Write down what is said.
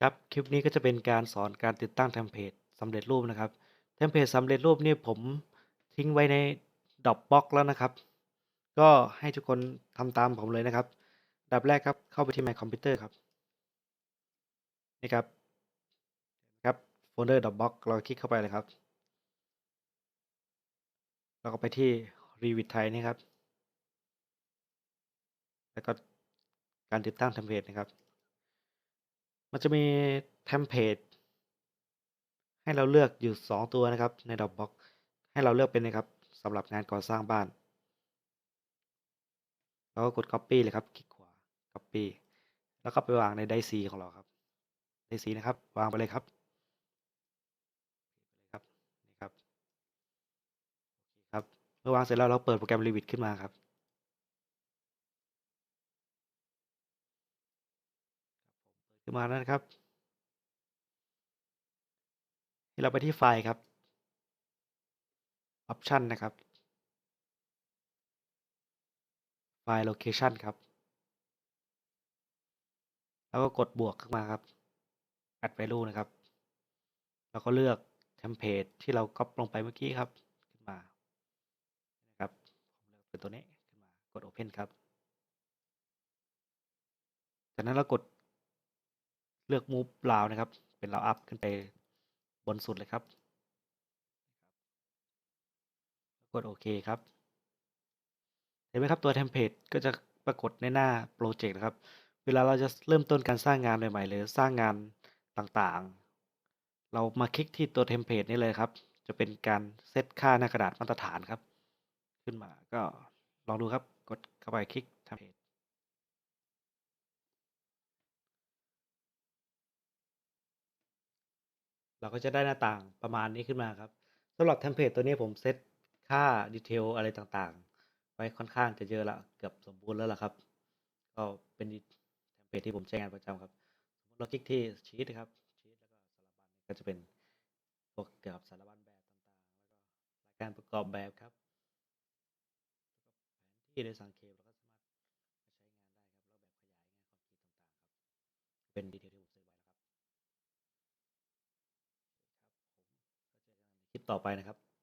ครับ คลิปนี้ก็จะเป็นการสอนการติดตั้งเทมเพลตสำเร็จรูปนะครับ เทมเพลตสำเร็จรูปนี่ผมทิ้งไว้ใน Dropbox แล้วนะครับ ก็ให้ทุกคนทำตามผมเลยนะครับ ดับแรกครับ เข้าไปที่ My Computer ครับ นี่ครับ ครับโฟลเดอร์ Dropbox เราคลิกเข้าไปเลยครับ แล้วก็ไปที่ Revit ไทยนี่ครับ แล้วก็การติดตั้งเทมเพลตนะครับ มันจะมีเทมเพลตให้เราเลือกอยู่ 2 ตัวนะครับใน Dropbox ให้เราเลือกเป็นนะครับสำหรับงานก่อสร้างบ้านแล้วก็กด Copy เลยครับคลิกขวา Copy แล้วก็ไปวางในไดซีของเราครับไดซีนะครับ วางไปเลยครับครับนี่ครับโอเคครับเมื่อวางเสร็จแล้วเราเปิดโปรแกรม Revit ขึ้นมาครับ เปิด ขึ้นมาแล้วนะครับเราไปที่ไฟล์ครับ Option นะครับ ไฟล์ Location ครับ แล้วก็กดบวกขึ้นมาครับ add value นะครับ แล้วก็เลือกเทมเพลตที่เราก๊อปลงไปเมื่อกี้ครับ ขึ้นมา นะครับ ผมเลือกเป็นตัวนี้ขึ้นมา กด Open ครับ จากนั้นเรากด เลือก Move ราวนะครับ เป็นราวอัพขึ้นไปบนสุดเลยครับ กดโอเคครับ เห็นไหมครับตัวเทมเพลตก็จะปรากฏในหน้าโปรเจกต์นะครับ เวลาเราจะเริ่มต้นการสร้างงานใหม่ๆหรือสร้างงานต่างๆ เรามาคลิกที่ตัวเทมเพลตนี้เลยครับ จะเป็นการเซตค่าหน้ากระดาษมาตรฐานครับ ขึ้นมาก็ลองดูครับ กดเข้าไปคลิกเทมเพลต เราก็จะได้หน้าต่างประมาณนี้ขึ้นมาครับสำหรับเทมเพลตตัวนี้ผมเซตค่าดีเทลอะไรต่างๆ ไว้ค่อนข้างจะเยอะละเกือบสมบูรณ์แล้วล่ะครับ ก็เป็นเทมเพลตที่ผมใช้งานประจำครับสมมติเราคลิกที่ชีตครับชีตแล้วก็สารบัญก็จะเป็นพวกเกี่ยวกับสารบัญแบบต่างๆ แล้วก็รายการประกอบแบบครับแผนที่โดยสังเขปเราก็สามารถใช้งานได้ครับแล้วแบบขยายงานความคิดต่างๆครับเป็นดีเทลที่ผมเซตไว้แล้วครับโอเคครับผมก็เจอกันในคลิป ต่อไปนะครับ